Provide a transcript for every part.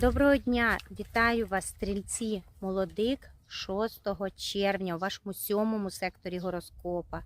Доброго дня! Вітаю вас, стрільці, молодик 6 червня у вашому сьомому секторі гороскопа.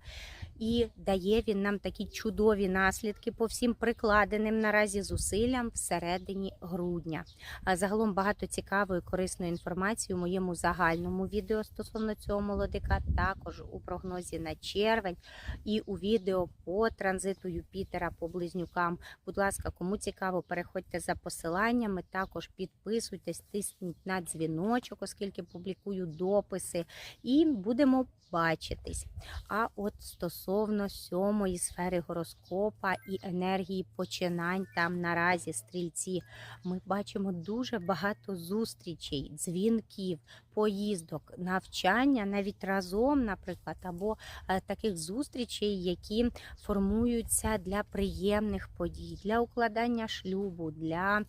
І дає він нам такі чудові наслідки по всім прикладеним наразі зусиллям всередині грудня. А загалом багато цікавої корисної інформації у моєму загальному відео стосовно цього молодика, також у прогнозі на червень і у відео по транзиту Юпітера по близнюкам. Будь ласка, кому цікаво, переходьте за посиланнями. Також підписуйтесь, тисніть на дзвіночок, оскільки публікую дописи, і будемо бачитись. А от стосовно сьомої сфери гороскопа і енергії починань там наразі стрільці, ми бачимо дуже багато зустрічей, дзвінків, поїздок, навчання навіть разом, наприклад, або е, таких зустрічей, які формуються для приємних подій, для укладання шлюбу, для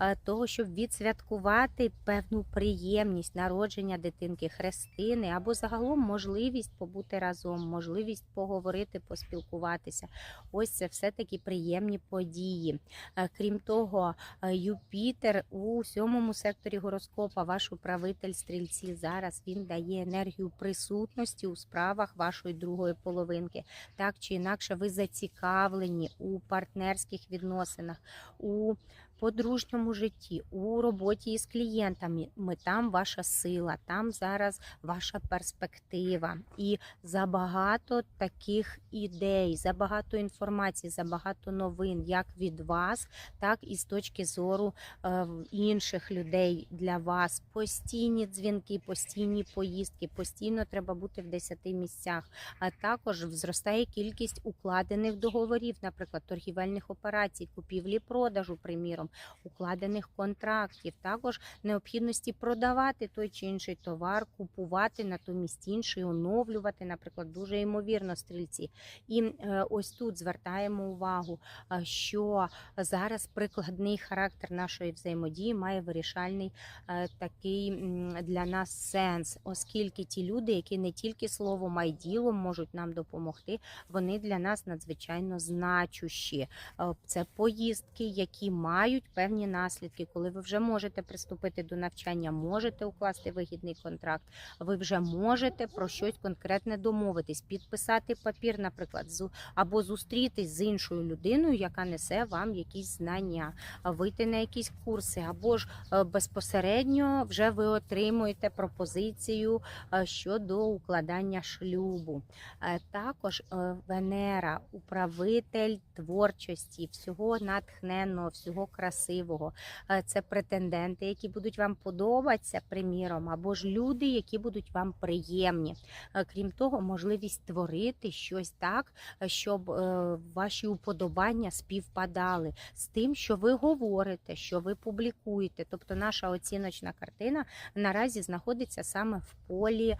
е, того, щоб відсвяткувати певну приємність народження дитинки, хрестини, або загалом можливість побути разом, можливість поговорити, поспілкуватися. Ось це все таки приємні події. Е, Крім того, е, Юпітер у сьомому секторі гороскопа, ваш управитель стрільці, зараз він дає енергію присутності у справах вашої другої половинки. Так чи інакше, ви зацікавлені у партнерських відносинах, у подружньому житті, у роботі із клієнтами. Ми там ваша сила, там зараз ваша перспектива. І забагато таких ідей, забагато інформації, забагато новин, як від вас, так і з точки зору е, інших людей для вас. Постійні дзвінки, постійні поїздки, постійно треба бути в 10 місцях. А також зростає кількість укладених договорів, наприклад, торгівельних операцій, купівлі, продажу, приміром, укладених контрактів. Також необхідності продавати той чи інший товар, купувати натомість інший, оновлювати, наприклад, дуже ймовірно стрільці. І е, ось тут звертаємо увагу, е, що зараз прикладний характер нашої взаємодії має вирішальний е, такий для нас сенс, оскільки ті люди, які не тільки словом, а й ділом можуть нам допомогти, вони для нас надзвичайно значущі. Це поїздки, які мають певні наслідки, коли ви вже можете приступити до навчання, можете укласти вигідний контракт, ви вже можете про щось конкретне домовитись, підписати папір, наприклад, або зустрітись з іншою людиною, яка несе вам якісь знання, вийти на якісь курси, або ж е, безпосередньо вже ви отримуєте пропозицію е, щодо укладання шлюбу. Е, Також Венера, управитель творчості, всього натхненного, всього красивого. Е, Це претенденти, які будуть вам подобатися, приміром, або ж люди, які будуть вам приємні. Е, Крім того, можливість творити щось так, щоб е, ваші уподобання співпадали з тим, що ви говорите, що ви публікуєте. Тобто наша оціночна картина наразі знаходиться саме в полі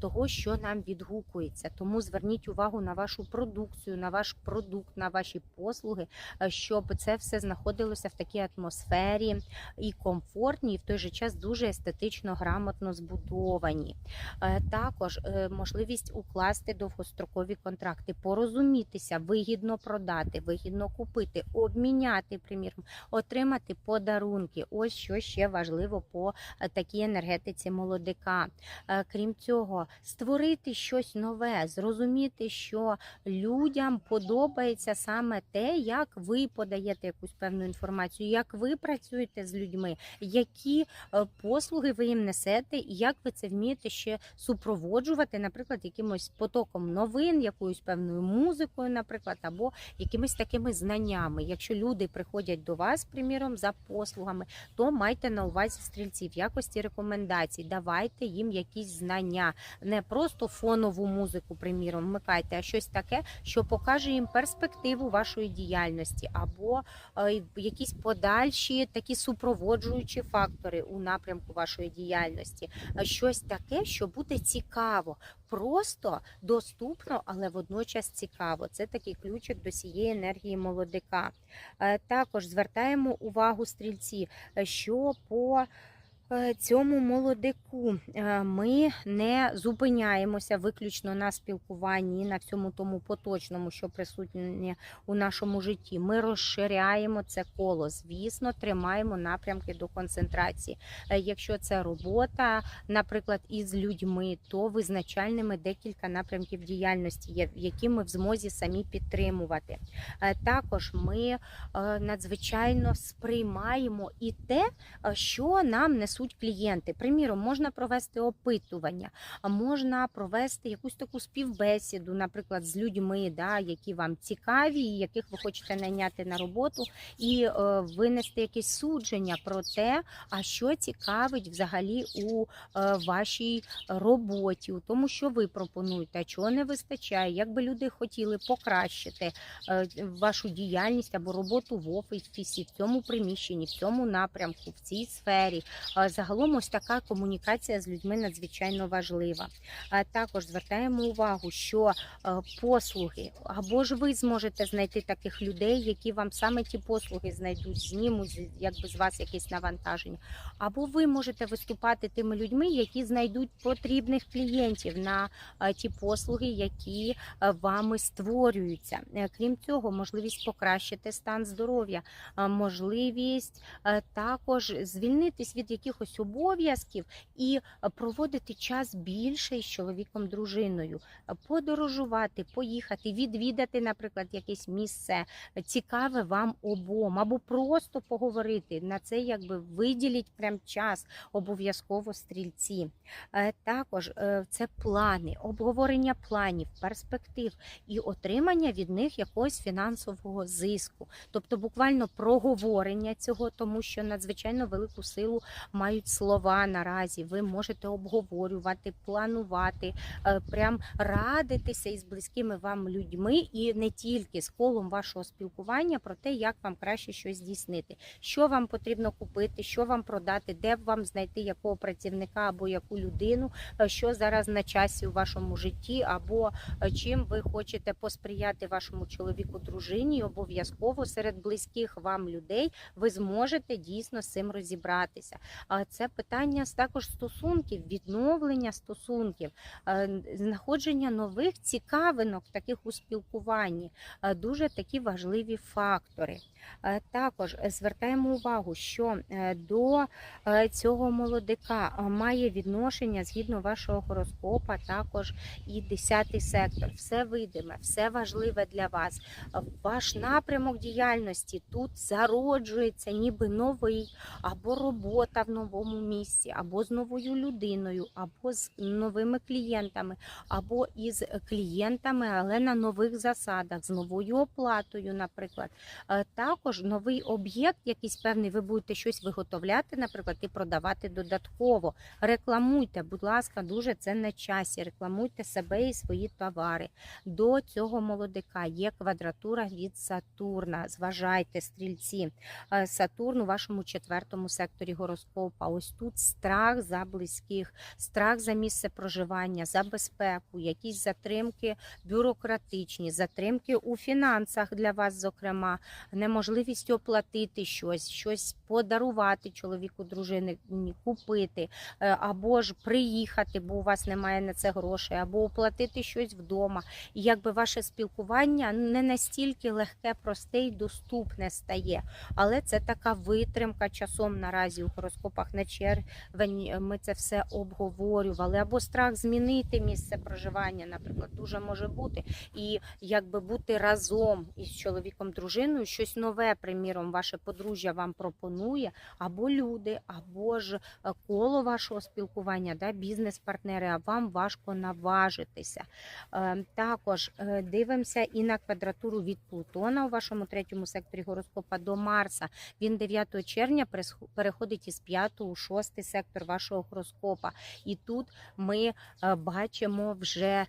того, що нам відгукується. Тому зверніть увагу на вашу продукцію, на ваш продукт, на ваші послуги, щоб це все знаходилося в такій атмосфері і комфортній, і в той же час дуже естетично грамотно збудовані. Е, Також е, можливість укласти довгострокові контракти, порозумітися, вигідно продати, вигідно купити, обміняти, приміром, отримати подарунки. Ось що ще важливо по е, такій енергетиці молодика. Крім цього, створити щось нове, зрозуміти, що людям подобається саме те, як ви подаєте якусь певну інформацію, як ви працюєте з людьми, які е, послуги ви їм несете, і як ви це вмієте ще супроводжувати, наприклад, якимось потоком новин, якоюсь певною музикою, наприклад, або якимись такими знаннями. Якщо люди приходять до вас, приміром, за послугами, то майте на увазі стрільців якості рекомендацій, давайте їм якісь знання, не просто фонову музику, приміром, вмикайте, а щось таке, що покаже їм перспективу вашої діяльності, або е, якісь подальші такі супроводжуючі фактори у напрямку вашої діяльності. Щось таке, що буде цікаво, просто доступно, але водночас цікаво. Це такий ключик до цієї енергії молодика. Е, Також звертаємо увагу стрільці, е, що по цьому молодику е, ми не зупиняємося виключно на спілкуванні, на всьому тому поточному, що присутнє у нашому житті. Ми розширяємо це коло. Звісно, тримаємо напрямки до концентрації. Е, Якщо це робота, наприклад, із людьми, то визначальними декілька напрямків діяльності які ми в змозі самі підтримувати. Е, Також ми е, надзвичайно сприймаємо і те, е, що нам несуть клієнти. Приміром, можна провести опитування, можна провести якусь таку співбесіду, наприклад, з людьми, да, які вам цікаві, яких ви хочете найняти на роботу, і е, винести якесь судження про те, а що цікавить взагалі у е, вашій роботі, у тому, що ви пропонуєте, чого не вистачає, як би люди хотіли покращити е, вашу діяльність або роботу в офісі, в цьому приміщенні, в цьому напрямку, в цій сфері. Загалом ось така комунікація з людьми надзвичайно важлива. Також звертаємо увагу, що е, послуги або ж ви зможете знайти таких людей, які вам саме ті послуги знайдуть, знімуть якби з вас якесь навантаження, або ви можете виступати тими людьми, які знайдуть потрібних клієнтів на е, ті послуги, які е, вами створюються. Крім цього, можливість покращити стан здоров'я, можливість також звільнитись від якихось обов'язків і е, проводити час більше з чоловіком, дружиною, Е, подорожувати, поїхати, відвідати, наприклад, якесь місце е, цікаве вам обом, або просто поговорити на це, якби виділіть прям час обов'язково стрільці. Також це плани, обговорення планів, перспектив і отримання від них якогось фінансового зиску, тобто буквально проговорення цього, тому що надзвичайно велику силу мають слова наразі. Ви можете обговорювати, планувати, е, прям радитися із близькими вам людьми, і не тільки з колом вашого спілкування про те, як вам краще щось здійснити, що вам потрібно купити, що вам продати, де вам знайти якого працівника або яку людину, е, що зараз на часі у вашому житті, або е, чим ви хочете посприяти вашому чоловіку, дружині, обов'язково серед близьких вам людей ви зможете дійсно з цим розібратися. А це питання також стосунків, відновлення стосунків, е, знаходження нових цікавинок таких у спілкуванні. Е, Дуже такі важливі фактори. Е, Також звертаємо увагу, що до цього молодика має відношення згідно вашого гороскопа, також і 10 сектор. Все видиме, все важливе для вас. Ваш напрямок діяльності тут зароджується, ніби новий, або робота в новому місці, або з новою людиною, або з новими клієнтами, або із клієнтами, але на нових засадах, з новою оплатою, наприклад. Е, Також новий об'єкт, якийсь певний, ви будете щось виготовляти, наприклад, і продавати додатково. Рекламуйте, будь ласка, дуже це на часі. Рекламуйте себе і свої товари. До цього молодика є квадратура від Сатурна. Зважайте, стрільці. Е, Сатурн у вашому четвертому секторі гороскопа. Ось тут страх за близьких, страх за місце проживання, за безпеку, якісь затримки бюрократичні, затримки у фінансах для вас, зокрема, неможливість оплатити щось, щось подарувати чоловіку, дружині, купити, е, або ж приїхати, бо у вас немає на це грошей, або оплатити щось вдома. І якби ваше спілкування не настільки легке, просте і доступне стає. Але це така витримка часом наразі у гороскопах на червень. Ми це все обговорювали. Або страх змінити місце проживання, наприклад, дуже може бути. І якби бути разом із чоловіком, дружиною, щось нове, приміром, ваше подружжя вам пропонує, або люди, або ж е, коло вашого спілкування, да, бізнес-партнери, а вам важко наважитися. Е, Також е, дивимося і на квадратуру від Плутона у вашому третьому секторі гороскопа до Марса. Він 9 червня переходить із 5 у шостий сектор вашого гороскопа. І тут ми е, бачимо вже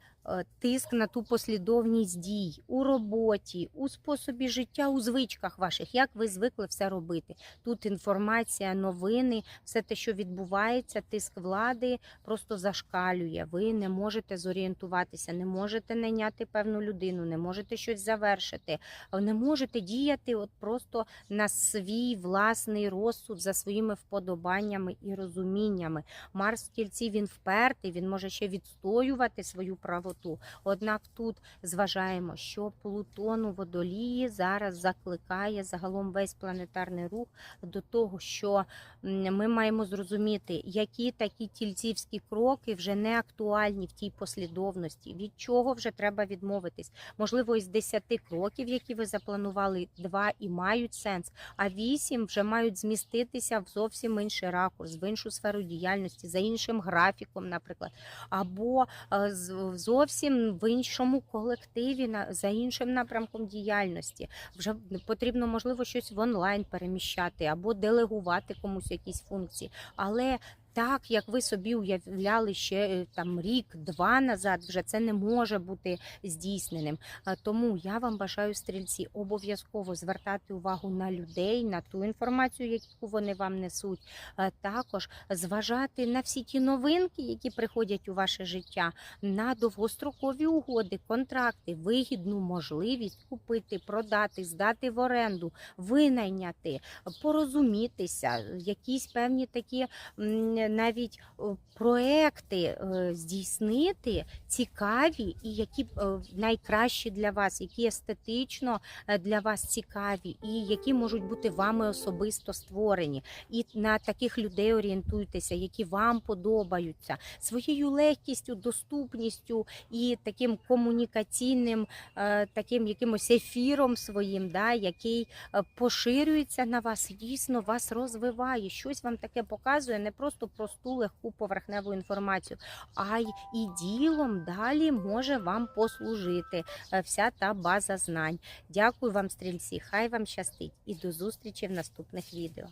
тиск на ту послідовність дій у роботі, у способі життя, у звичках ваших, як ви звикли все робити. Тут інформація, новини, все те, що відбувається, тиск влади просто зашкалює. Ви не можете зорієнтуватися, не можете найняти певну людину, не можете щось завершити, не можете діяти от просто на свій власний розсуд за своїми вподобаннями і розуміннями. Марс в тільці він впертий, він може ще відстоювати свою правоту. Однак тут зважаємо, що Плутон у водолії зараз закликає загалом весь планетарний рух до того, що ми маємо зрозуміти, які такі тільцівські кроки вже не актуальні в тій послідовності, від чого вже треба відмовитись. Можливо, із 10 кроків, які ви запланували, два і мають сенс, а вісім вже мають зміститися в зовсім інший ракурс, в іншу сферу діяльності, за іншим графіком, наприклад, або е, з- зовсім в іншому колективі, на- за іншим напрямком діяльності. Вже потрібно, можливо, щось в онлайн переміщати або делегувати комусь якісь функції. Але так, як ви собі уявляли ще е, там рік-два назад, вже це не може бути здійсненим. Тому я вам бажаю стрільці обов'язково звертати увагу на людей, на ту інформацію, яку вони вам несуть. Також зважати на всі ті новинки, які приходять у ваше життя, на довгострокові угоди, контракти, вигідну можливість купити, продати, здати в оренду, винайняти, порозумітися, якісь певні такі навіть проекти е, здійснити цікаві і які е, найкращі для вас, які естетично е, для вас цікаві, і які можуть бути вами особисто створені. І на таких людей орієнтуйтеся, які вам подобаються своєю легкістю, доступністю і таким комунікаційним, е, таким якимось ефіром своїм, да, який е, поширюється на вас, дійсно вас розвиває, щось вам таке показує, не просто просту легку поверхневу інформацію, а й і ділом далі може вам послужити е, вся та база знань. Дякую вам, стрільці. Хай вам щастить і до зустрічі в наступних відео.